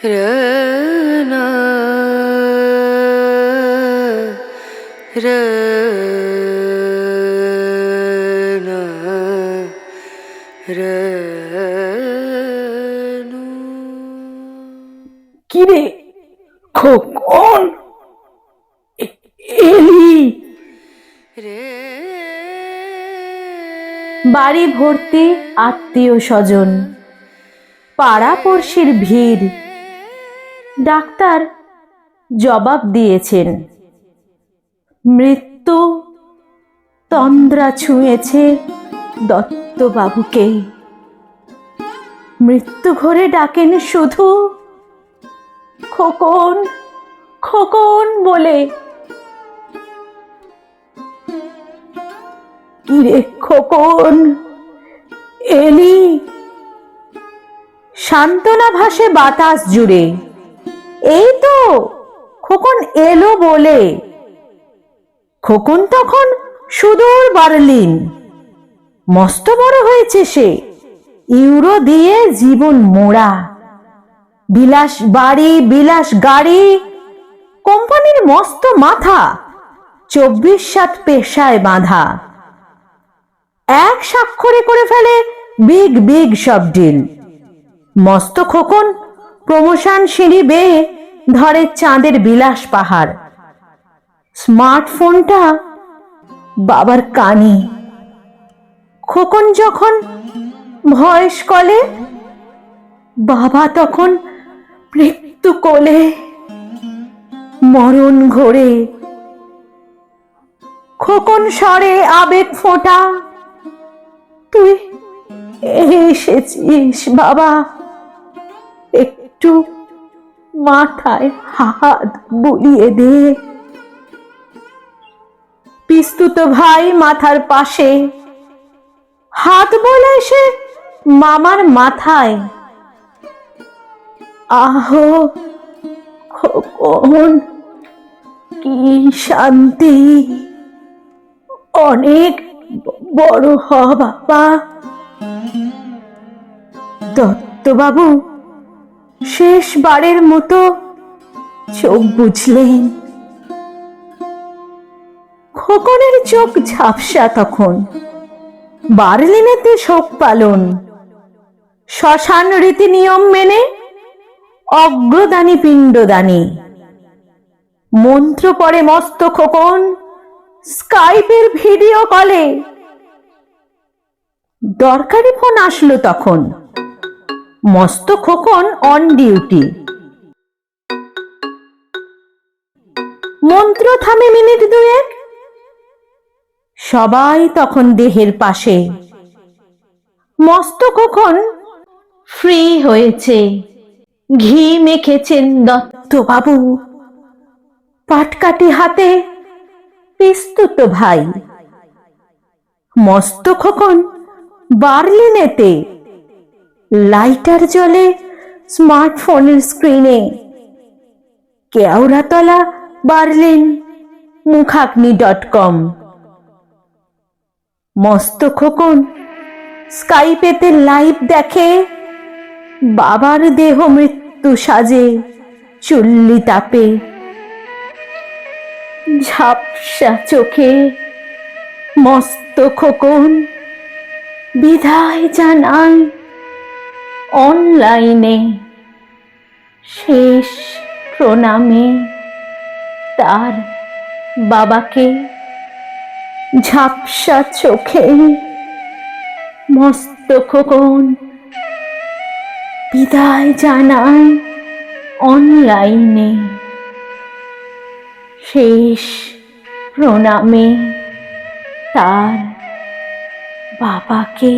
রনা রনা রনু কিরে খোকন? এলি? বাড়ি ভর্তি আত্মীয় স্বজন পাড়াপড়শির ভিড় ডাক্তার জবাব দিয়েছেন। মৃত্যু তন্দ্রা ছুঁয়েছে দত্তবাবুকে। মৃত্যু ঘরে ডাকেন শুধু খোকন খোকন বলে। কিরে খোকন, এলি? সান্ত্বনা ভাসে বাতাস জুড়ে। এই তো খোকন এলো বলে। খোকন তখন সুদূর বার্লিন। মস্ত বড় হয়েছে সে। ইউরো দিয়ে জীবন মোড়া। বিলাস বাড়ি, বিলাস গাড়ি, কোম্পানির মস্ত মাথা, চব্বিশ সাত পেশায় বাঁধা। এক স্বাক্ষরে করে ফেলে বিগ বিগ সব ডিল। মস্ত খোকন প্রমোশন সিঁড়ি বেয়ে ধরে চাঁদের বিলাস পাহাড়। স্মার্টফোনটা বাবার কানে। খোকন যখন ভয়েস কলে, বাবা তখন মৃত্যু কোলে। মরণ ঘোরে। খোকন স্বরে আবেগ ফোঁটা, তুই এসেছিস বাবা একটু মাথায় হাত বুলিয়ে দে। পিস্তুত ভাই মাথার পাশে, হাত বলে সে মামার মাথায়। আহো, খোকন, কি শান্তি, অনেক বড় হ বাবা। দত্তবাবু শেষবারের মতো চোখ বুঝলেন। খোকনের চোখ ঝাপসা তখন। বার্লিনেতে শোক পালন। শ্মশান রীতি নিয়ম মেনে অগ্রদানি পিণ্ডদানি। মন্ত্র পরে মস্ত খোকন, স্কাইপের ভিডিও কলে। দরকারি ফোন আসলো তখন। মস্ত খোকন অন ডিউটি মন্ত্র থামে মিনিট দুয়েক। সবাই তখন দেহের পাশে। মস্ত খোকন ফ্রি হয়েছে। ঘি মেখেছেন দত্তবাবু। পাটকাটি হাতে পিস্তুত ভাই। মস্ত খোকন বার্লিনেতে লাইটার জলে স্মার্টফোনের স্ক্রিনে। কেওড়াতলা, বার্লিন, মুখাগ্নি ডট কম। মস্ত খোকন, স্কাইপেতে লাইভ দেখে বাবার দেহ মৃত্যু সাজে চুল্লি তাপে। ঝাপসা চোখে মস্ত খোকন, বিধায় জানায় অনলাইনে শেষ প্রণামে তার বাবাকে ঝাপসা চোখে মস্ত খোকন বিদায় জানায় অনলাইনে শেষ প্রণামে তার বাবাকে